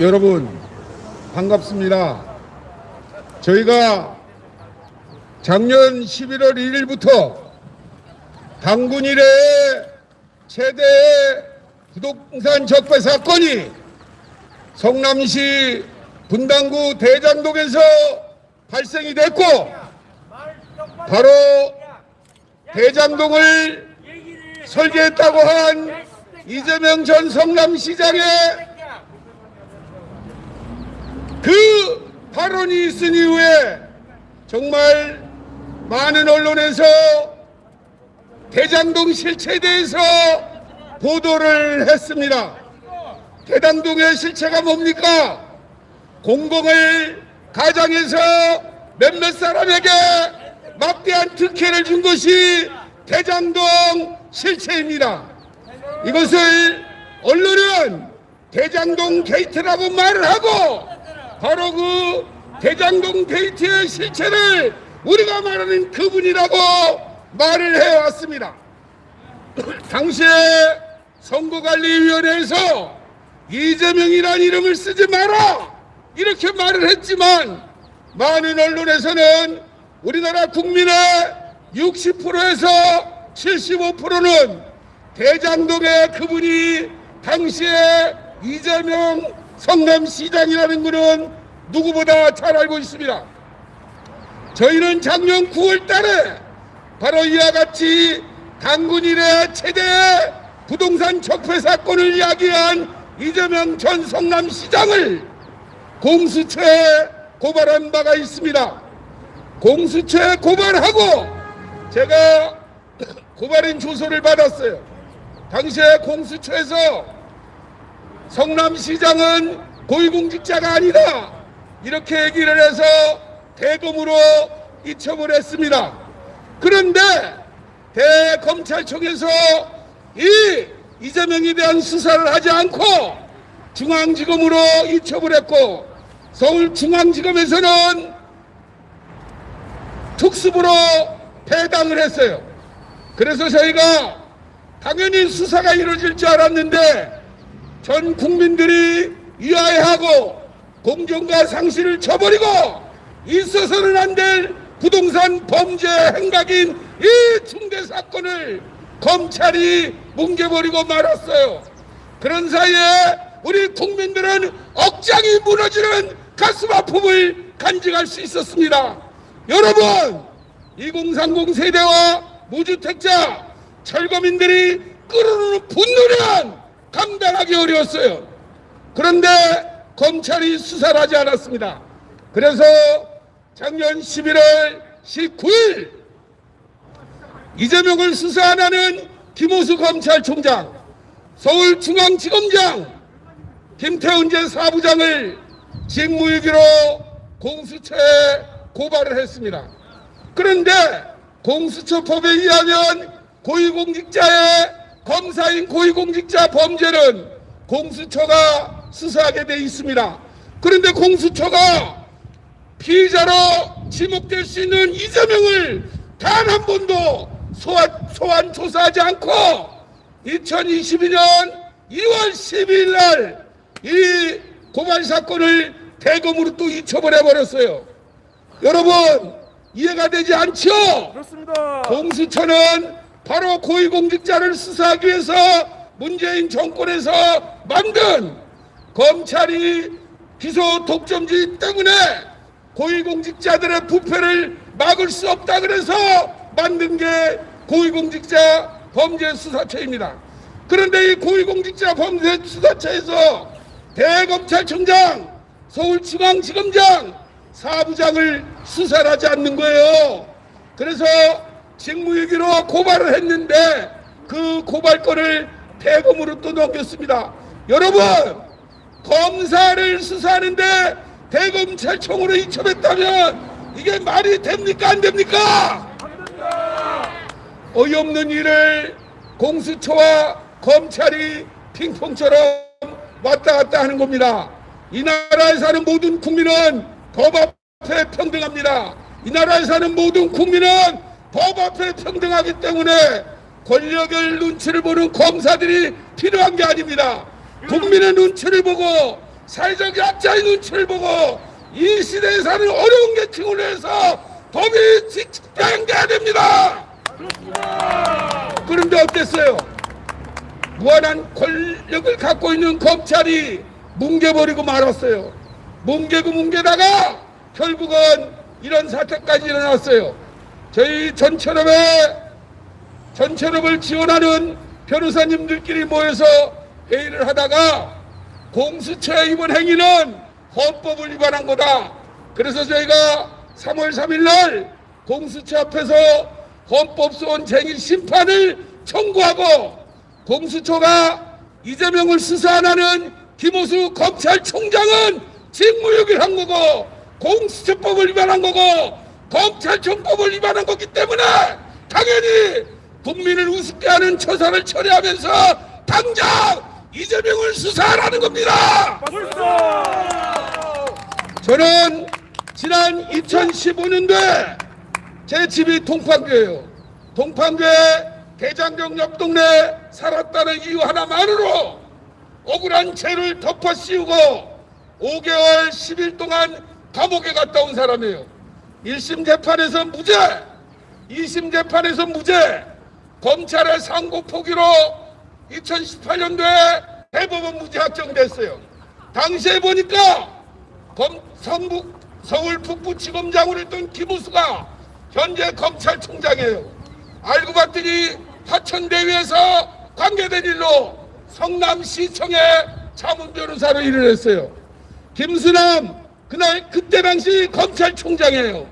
여러분 반갑습니다. 저희가 작년 11월 1일부터 당군 이래 최대 부동산 적발 사건이 성남시 분당구 대장동에서 발생이 됐고 바로 대장동을 설계했다고 한 이재명 전 성남시장의 그 발언이 있은 이후에 정말 많은 언론에서 대장동 실체에 대해서 보도를 했습니다. 대장동의 실체가 뭡니까? 공공을 가장해서 몇몇 사람에게 막대한 특혜를 준 것이 대장동 실체입니다. 이것을 언론은 대장동 게이트라고 말을 하고 바로 그 대장동 게이트의 실체를 우리가 말하는 그분이라고 말을 해왔습니다. 당시에 선거관리위원회에서 이재명이라는 이름을 쓰지 마라 이렇게 말을 했지만 많은 언론에서는 우리나라 국민의 60%에서 75%는 대장동의 그분이 당시에 이재명 성남시장이라는 것은 누구보다 잘 알고 있습니다. 저희는 작년 9월 달에 바로 이와 같이 당군 이래 최대 부동산 적폐 사건을 야기한 이재명 전 성남시장을 공수처에 고발한 바가 있습니다. 공수처에 고발하고 제가 고발인 주소를 받았어요. 당시에 공수처에서 성남시장은 고위공직자가 아니다 이렇게 얘기를 해서 대검으로 이첩을 했습니다. 그런데 대검찰청에서 이 이재명에 대한 수사를 하지 않고 중앙지검으로 이첩을 했고 서울중앙지검에서는 특수부로 배당을 했어요. 그래서 저희가 당연히 수사가 이루어질 줄 알았는데 전 국민들이 위하여하고 공정과 상실을 저버리고 있어서는 안 될 부동산 범죄 행각인 이 중대 사건을 검찰이 뭉개버리고 말았어요. 그런 사이에 우리 국민들은 억장이 무너지는 가슴 아픔을 간직할 수 있었습니다. 여러분, 2030 세대와 무주택자, 철거민들이 끓어오르는 분노는 감당하기 어려웠어요. 그런데 검찰이 수사를 하지 않았습니다. 그래서 작년 11월 19일 이재명을 수사하는 김호수 검찰총장, 서울중앙지검장, 김태훈 제 사부장을 직무유기로 공수처에 고발을 했습니다. 그런데 공수처법에 의하면 고위공직자의 검사인 고위공직자 범죄는 공수처가 수사하게 돼 있습니다. 그런데 공수처가 피의자로 지목될 수 있는 이재명을 단 한 번도 소환, 소환 조사하지 않고 2022년 2월 12일 날 이 고발 사건을 대검으로 또 이첩을 해버렸어요. 여러분 이해가 되지 않죠? 그렇습니다. 공수처는 바로 고위공직자를 수사하기 위해서 문재인 정권에서 만든 검찰이 기소 독점주의 때문에 고위공직자들의 부패를 막을 수 없다 그래서 만든 게 고위공직자 범죄수사처입니다. 그런데 이 고위공직자 범죄수사처에서 대검찰청장, 서울중앙지검장, 사부장을 수사를 하지 않는 거예요. 그래서 직무유기로 고발을 했는데 그 고발권을 대검으로 또 넘겼습니다. 여러분 검사를 수사하는데 대검찰청으로 이첩했다면 이게 말이 됩니까 안 됩니까? 어이없는 일을 공수처와 검찰이 핑퐁처럼 왔다 갔다 하는 겁니다. 이 나라에 사는 모든 국민은 법 앞에 평등합니다. 이 나라에 사는 모든 국민은 법 앞에 평등하기 때문에 권력의 눈치를 보는 검사들이 필요한 게 아닙니다. 국민의 눈치를 보고 사회적 약자의 눈치를 보고 이 시대에 사는 어려운 계층을 위해서 법이 집행돼야 됩니다. 그런데 어땠어요? 무한한 권력을 갖고 있는 검찰이 뭉개버리고 말았어요. 뭉개고 뭉개다가 결국은 이런 사태까지 일어났어요. 저희 전철업의 전철업을 지원하는 변호사님들끼리 모여서 회의를 하다가 공수처의 이번 행위는 헌법을 위반한 거다. 그래서 저희가 3월 3일 날 공수처 앞에서 헌법소원 쟁의 심판을 청구하고 공수처가 이재명을 수사 안 하는 김호수 검찰총장은 직무유기를 한 거고 공수처법을 위반한 거고 검찰청법을 위반한 거기 때문에 당연히 국민을 우습게 하는 처사를 처리하면서 당장 이재명을 수사하라는 겁니다. 저는 지난 2015년도에 제 집이 동판교예요. 동판교에 대장경 옆 동네 살았다는 이유 하나만으로 억울한 죄를 덮어 씌우고 5개월 10일 동안 감옥에 갔다 온 사람이에요. 1심 재판에서 무죄, 2심 재판에서 무죄, 검찰의 상고 포기로 2018년도에 대법원 무죄 확정됐어요. 당시에 보니까 검, 성북, 서울 북부지검장으로 했던 김우수가 현재 검찰총장이에요. 알고 봤더니 화천대유에서 관계된 일로 성남시청에 자문 변호사로 일을 했어요. 김수남 그날 그때 당시 검찰총장이에요.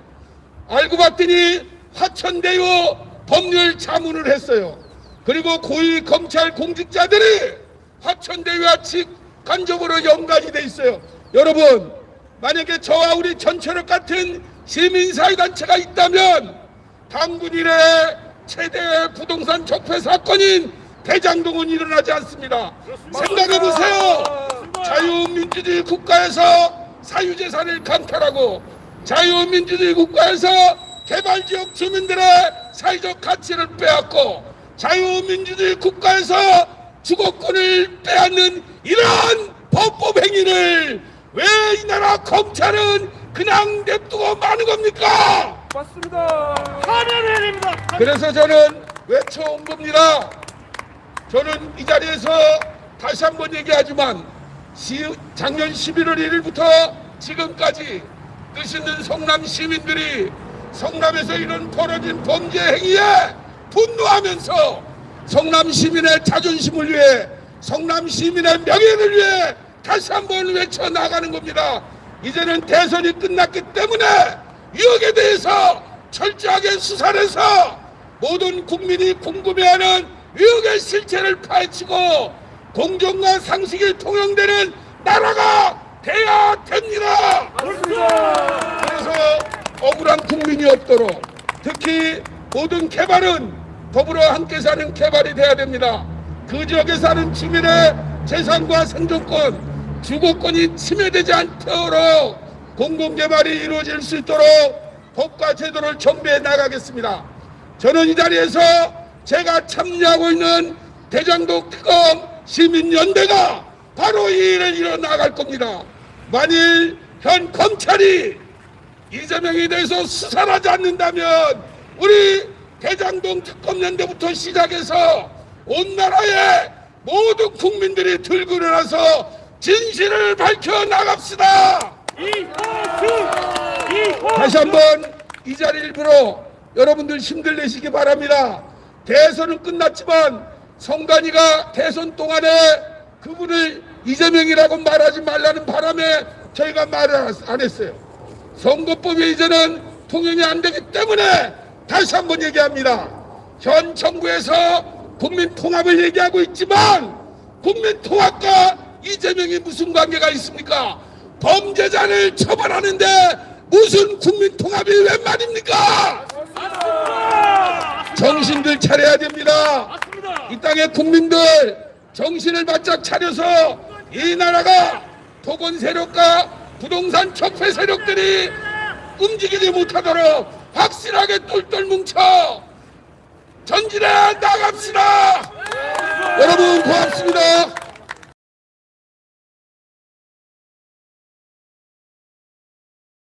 알고 봤더니 화천대유 법률 자문을 했어요. 그리고 고위 검찰 공직자들이 화천대유와 직간접으로 연관이 돼 있어요. 여러분 만약에 저와 우리 전철업 같은 시민사회단체가 있다면 당군 이래 최대 부동산 적폐 사건인 대장동은 일어나지 않습니다. 생각해 보세요. 자유민주주의 국가에서 사유재산을 강탈하고 자유민주주의 국가에서 개발지역 주민들의 사회적 가치를 빼앗고 자유민주주의 국가에서 주거권을 빼앗는 이러한 법법 행위를 왜 이 나라 검찰은 그냥 냅두고 마는 겁니까? 맞습니다. 하늘의 일입니다. 그래서 저는 외쳐온 겁니다. 저는 이 자리에서 다시 한번 얘기하지만 시- 작년 11월 1일부터 지금까지 뜻 있는 성남 시민들이 성남에서 이런 벌어진 범죄 행위에 분노하면서 성남 시민의 자존심을 위해 성남 시민의 명예를 위해 다시 한번 외쳐 나가는 겁니다. 이제는 대선이 끝났기 때문에 유혹에 대해서 철저하게 수사를 해서 모든 국민이 궁금해하는 유혹의 실체를 파헤치고 공정과 상식이 통용되는 나라가 돼야 됩니다. 그렇습니다. 그래서 억울한 국민이 없도록 특히 모든 개발은 더불어 함께 사는 개발이 돼야 됩니다. 그 지역에 사는 주민의 재산과 생존권, 주거권이 침해되지 않도록 공공개발이 이루어질 수 있도록 법과 제도를 정비해 나가겠습니다. 저는 이 자리에서 제가 참여하고 있는 대장동 특검 시민연대가 바로 이 일을 이뤄 나갈 겁니다. 만일 현 검찰이 이재명에 대해서 수사를 하지 않는다면 우리 대장동 특검연대부터 시작해서 온 나라의 모든 국민들이 들고 일어나서 진실을 밝혀 나갑시다. 다시 한번 이 자리 일부러 여러분들 힘들 내시기 바랍니다. 대선은 끝났지만 성관이가 대선 동안에 그분을 이재명이라고 말하지 말라는 바람에 저희가 말을 안 했어요. 선거법이 이제는 통용이 안 되기 때문에 다시 한번 얘기합니다. 현 정부에서 국민 통합을 얘기하고 있지만 국민 통합과 이재명이 무슨 관계가 있습니까? 범죄자를 처벌하는데 무슨 국민 통합이 웬 말입니까? 정신들 차려야 됩니다. 이 땅의 국민들 정신을 바짝 차려서 이 나라가 토건 세력과 부동산 적폐 세력들이 움직이지 못하도록 확실하게 똘똘 뭉쳐 전진해 나갑시다. 여러분 고맙습니다.